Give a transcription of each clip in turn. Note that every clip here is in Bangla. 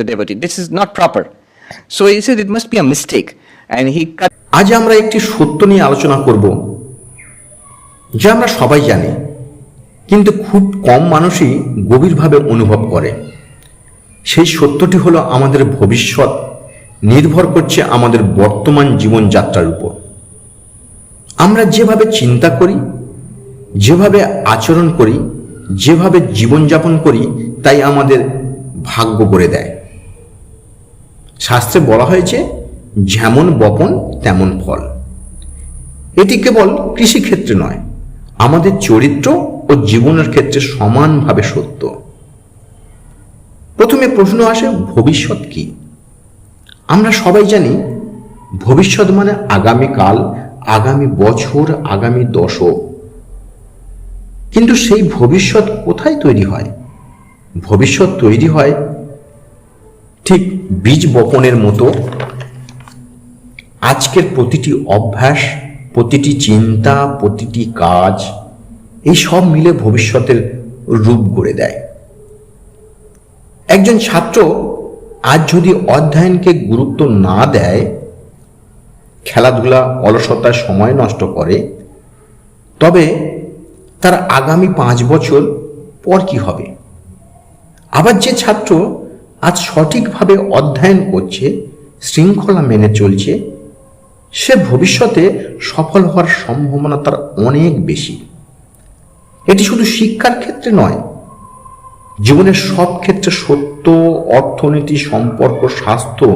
the devotee. This is not proper. So he said it must be a mistake. And he cut আজ আমরা একটি সত্য নিয়ে আলোচনা করব, যা আমরা সবাই জানি, কিন্তু খুব কম মানুষই গভীরভাবে অনুভব করে সেই সত্যটি হলো আমাদের ভবিষ্যৎ নির্ভর করছে আমাদের বর্তমান জীবনযাত্রার উপর আমরা যেভাবে চিন্তা করি, যেভাবে আচরণ করি, যেভাবে জীবনযাপন করি, তাই আমাদের ভাগ্য করে দেয় শাস্ত্রে বলা হয়েছে, যেমন বপন, তেমন ফল। এটি কেবল কৃষিক্ষেত্রে নয়, আমাদের চরিত্র ও জীবনের ক্ষেত্রে সমানভাবে সত্য। প্রথমে প্রশ্ন আসে, ভবিষ্যৎ কি? আমরা সবাই জানি, ভবিষ্যৎ মানে আগামীকাল, আগামী বছর, আগামী দশক। কিন্তু সেই ভবিষ্যৎ কোথায় তৈরি হয়? ভবিষ্যৎ তৈরি হয় ঠিক বীজ বপনের মতো আজকের প্রতিটি অভ্যাস, প্রতিটি চিন্তা, প্রতিটি কাজ, এই সব মিলে ভবিষ্যতের রূপ গড়ে দেয়। একজন ছাত্র আজ যদি অধ্যয়নকে গুরুত্ব না দেয়, খেলাধুলা অলসতায় সময় নষ্ট করে, তবে তার আগামী পাঁচ বছর পর কি হবে? আবার যে ছাত্র আজ সঠিকভাবে অধ্যয়ন করছে, শৃঙ্খলা মেনে চলছে, সে ভবিষ্যতে সফল হওয়ার সম্ভাবনা তার অনেক বেশি। এটি শুধু শিক্ষার ক্ষেত্রে নয়, জীবনের সব ক্ষেত্রে সত্য, অর্থনীতি, সম্পর্ক, স্বাস্থ্য,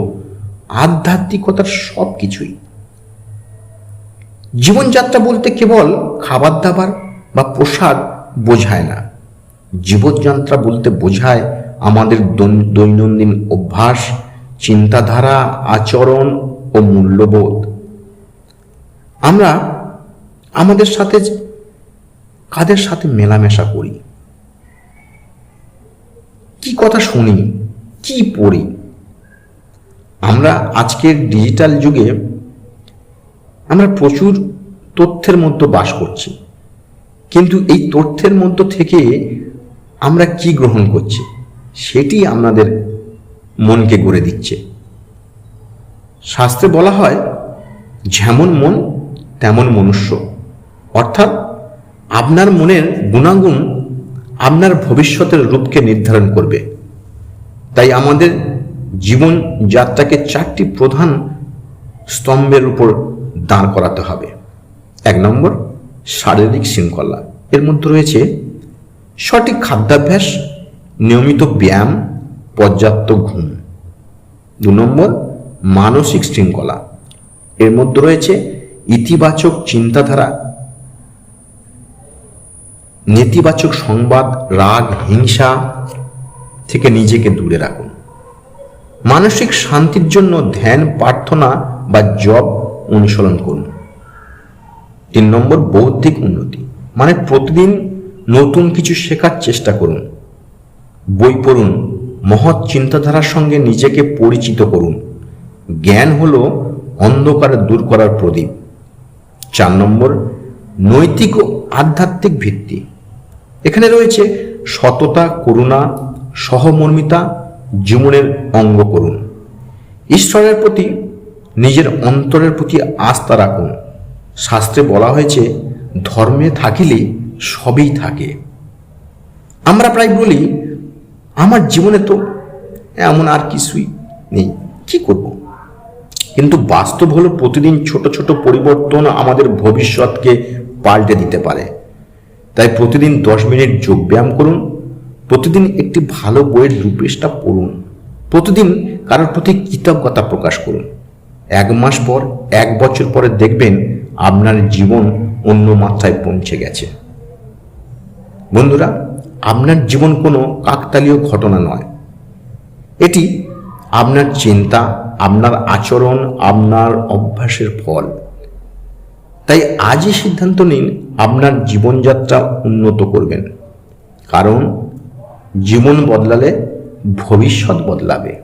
আধ্যাত্মিকতার সব কিছুই। জীবনযাত্রা বলতে কেবল খাবার দাবার বা পোশাক বোঝায় না, জীবনযাত্রা বলতে বোঝায় আমাদের দৈন- দৈনন্দিন অভ্যাস, চিন্তাধারা, আচরণ ও মূল্যবোধ। আমরা আমাদের সাথে কাদের সাথে মেলামেশা করি? কি কথা শুনি? কি পড়ি? আমরা আজকের ডিজিটাল যুগে আমরা প্রচুর তথ্যের মধ্যে বাস করছি। কিন্তু এই তথ্যের মধ্য থেকে আমরা কি গ্রহণ করছি? সেটি আমাদের মনকে গড়ে দিচ্ছে। শাস্ত্রে বলা হয়, যেমন মন, তেমন মনুষ্য। অর্থাৎ, আপনার মনের গুণাগুণ আপনার ভবিষ্যতের রূপকে নির্ধারণ করবে। তাই আমাদের জীবন যাত্রাকে চারটি প্রধান স্তম্ভের উপর দাঁড় করাতে হবে। এক নম্বর, শারীরিক শৃঙ্খলা। এর মধ্যে রয়েছে সঠিক খাদ্যাভ্যাস নিয়মিত ব্যায়াম, পর্যাপ্ত ঘুম। দু নম্বর, মানসিক শৃঙ্খলা। এর মধ্যে রয়েছে ইতিবাচক চিন্তাধারা, নেতিবাচক সংবাদ, রাগ, হিংসা থেকে নিজেকে দূরে রাখুন। মানসিক শান্তির জন্য ধ্যান, প্রার্থনা বা জব অনুসরণ করুন। তিন নম্বর, বৌদ্ধিক উন্নতি। মানে প্রতিদিন নতুন কিছু শেখার চেষ্টা করুন। বই পড়ুন, মহৎ চিন্তাধারার সঙ্গে নিজেকে পরিচিত করুন। জ্ঞান হল অন্ধকার দূর করার প্রদীপ। চার নম্বর, নৈতিক ও আধ্যাত্মিক ভিত্তি। এখানে রয়েছে সততা, করুণা, সহমর্মিতা, জীবনের অঙ্গ করুন। ঈশ্বরের প্রতি, নিজের অন্তরের প্রতি আস্থা রাখুন। শাস্ত্রে বলা হয়েছে, ধর্মে থাকিলে সবই থাকে। আমরা প্রায় বলি আমার জীবনে তো এমন আর কিছুই নেই। কি করব? কিন্তু বাস্তব হলো প্রতিদিন ছোট ছোট পরিবর্তন আমাদের ভবিষ্যৎকে পাল্টে দিতে পারে। তাই প্রতিদিন দশ মিনিট যোগব্যায়াম করুন, প্রতিদিন একটি ভালো বইয়ের রূপেশটা পড়ুন, প্রতিদিন কারোর প্রতি কৃতজ্ঞতা প্রকাশ করুন। এক মাস পর, এক বছর পরে দেখবেন আপনার জীবন অন্য মাত্রায় পৌঁছে গেছে। বন্ধুরা আপনার জীবন কোনো কাকতালীয় ঘটনা নয়। এটি আপনার চিন্তা, আপনার আচরণ, আপনার অভ্যাসের ফল। তাই আজই সিদ্ধান্ত নিন, আপনার জীবনযাত্রা উন্নত করবেন। কারণ জীবন বদলালে ভবিষ্যৎ বদলাবে।